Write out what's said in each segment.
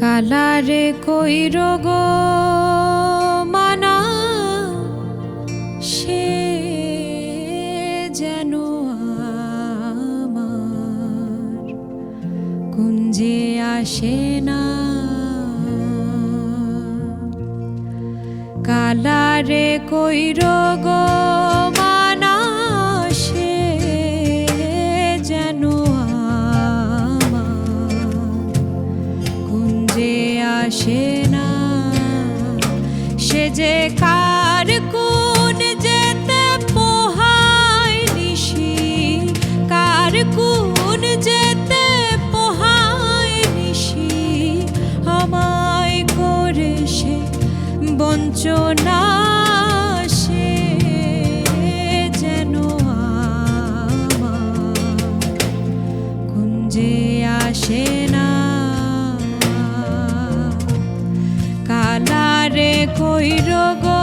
কালারে কইর গো মানা? সে যেন কুঞ্জে আসে না। কালারে কইর গো কার কোন যেতে পোহায় নিশি কার কোন যেতে আমায় সে বঞ্চনা আসে কইর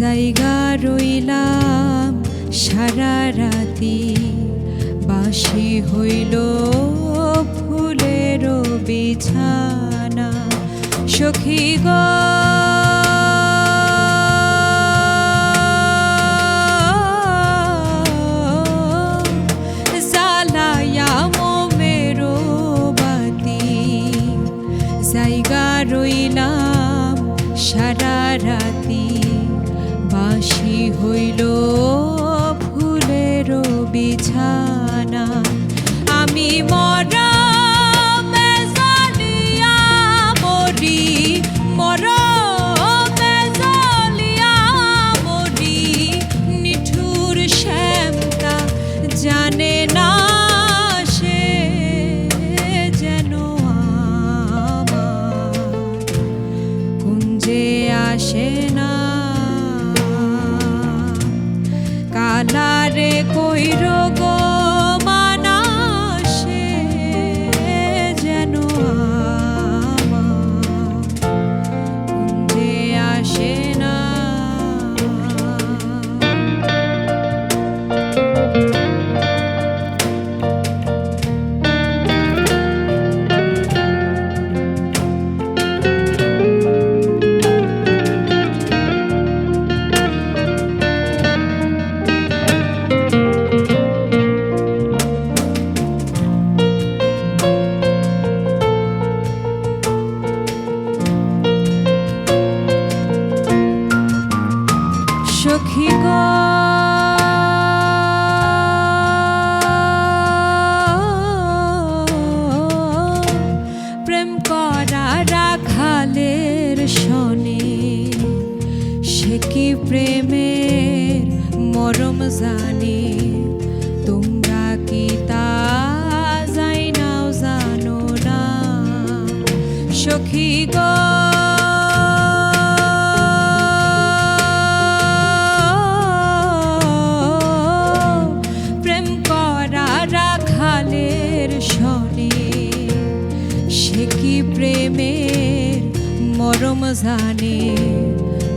জায়গা রইলাম সারা রাতি। বাসি হইল ফুলের বিছানা। সখী গো। জায়গা রইলাম সারা রাতি। বাসি হইল ফুলের বিছানা। আমি মরা মেজালিয়া মরি কালারে কইর প্রেমের মরম জানে। তোমরা কি তা যাই নাও, জানো না। সখী গো। করা রাখালের শনে। সে কি প্রেমের জানে?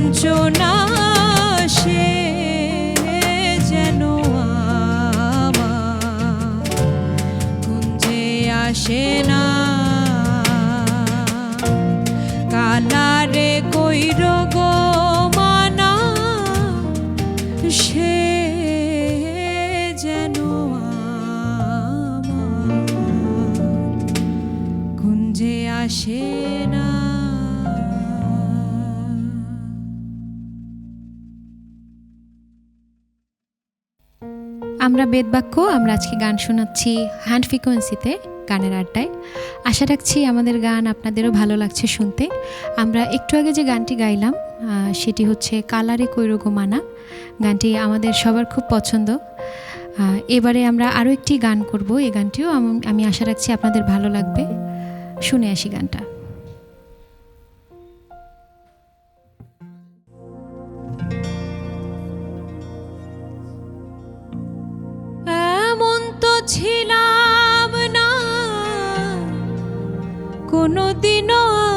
বঞ্চনা সে যেন আমার। কুঞ্জে আসে না আমরা বেদবাক্য, আমরা আজকে গান শোনাচ্ছি হ্যান্ড ফ্রিকোয়েন্সিতে গানের আড্ডায়। আশা রাখছি আমাদের গান আপনাদেরও ভালো লাগছে শুনতে। আমরা একটু আগে যে গানটি গাইলাম সেটি হচ্ছে কালারে কৈরগো মানা। গানটি আমাদের সবার খুব পছন্দ। এবারে আমরা আরও একটি গান করব। এই গানটিও আম- আশা রাখছি আপনাদের ভালো লাগবে। শুনে আসি গানটা। ছিলাম না। কোনোদিনও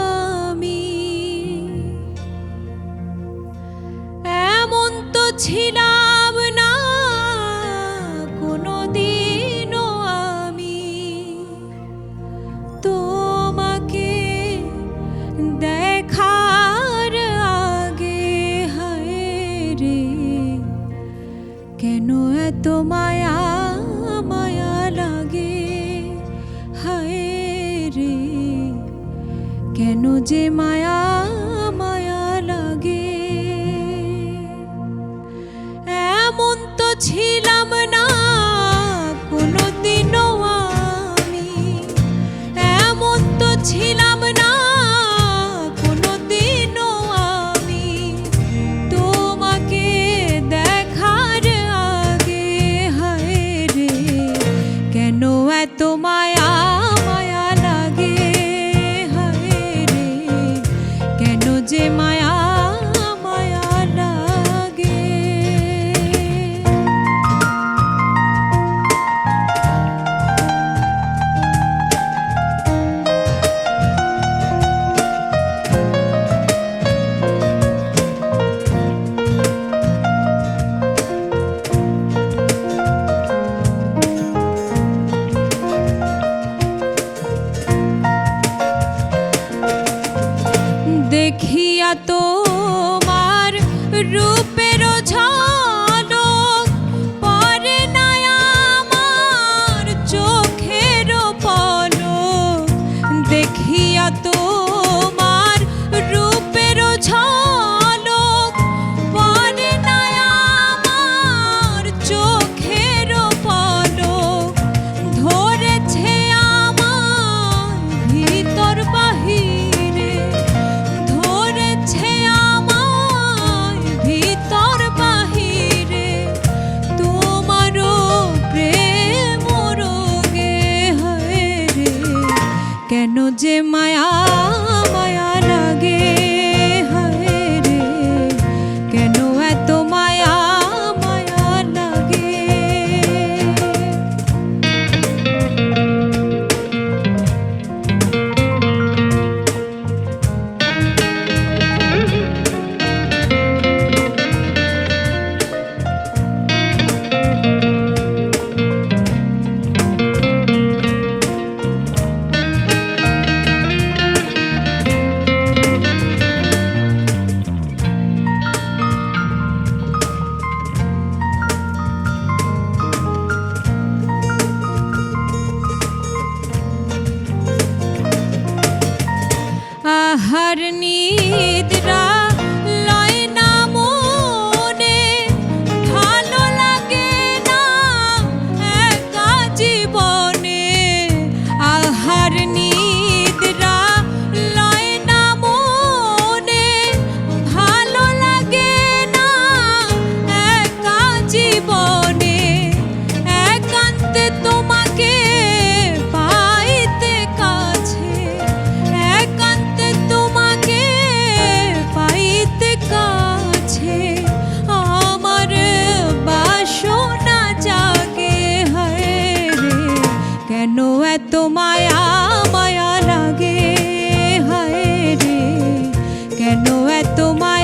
এত মায়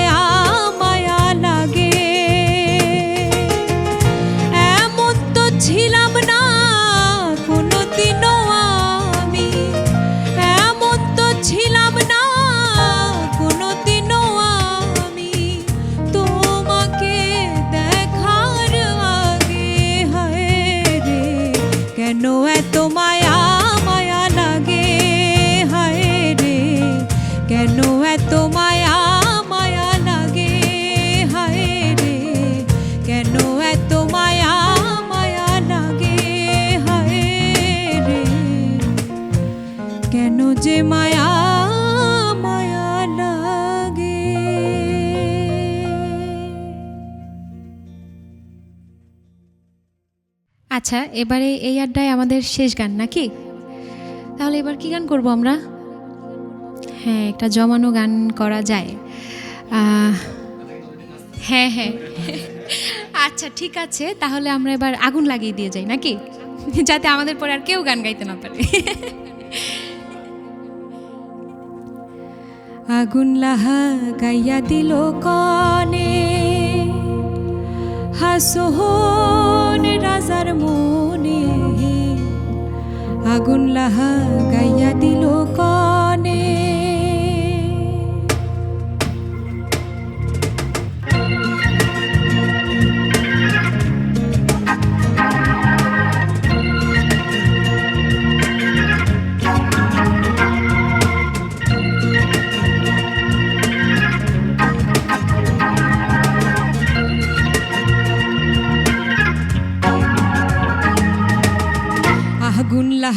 আচ্ছা এবারে এই আড্ডায় আমাদের শেষ গান, নাকি? তাহলে এবার কি গান করব আমরা? হ্যাঁ একটা জমানো গান করা যায়। হ্যাঁ হ্যাঁ। আচ্ছা ঠিক আছে, তাহলে আমরা এবার আগুন লাগিয়ে দিয়ে যাই, নাকি? যাতে আমাদের পরে আর কেউ গান গাইতে না পারে। আগুন লাহা গাইয়া দিল কনে। হাসোহন রাজার মনে আগুন লাহা গাইয়া দিল কনে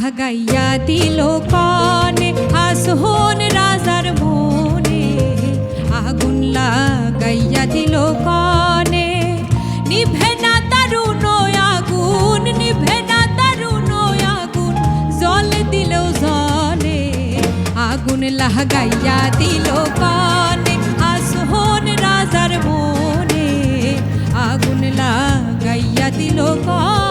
গাইয়া দিল কনে আসহন রাজার মনে আগুন লাগাইয়া দিল কনে নিভে না তারুণ আগুন নিভে না তারুণ আগুন জল দিল জলে আগুন লাগাইয়া দিল কনে আসহন রাজার মনে আগুন লাগাইয়া দিল কনে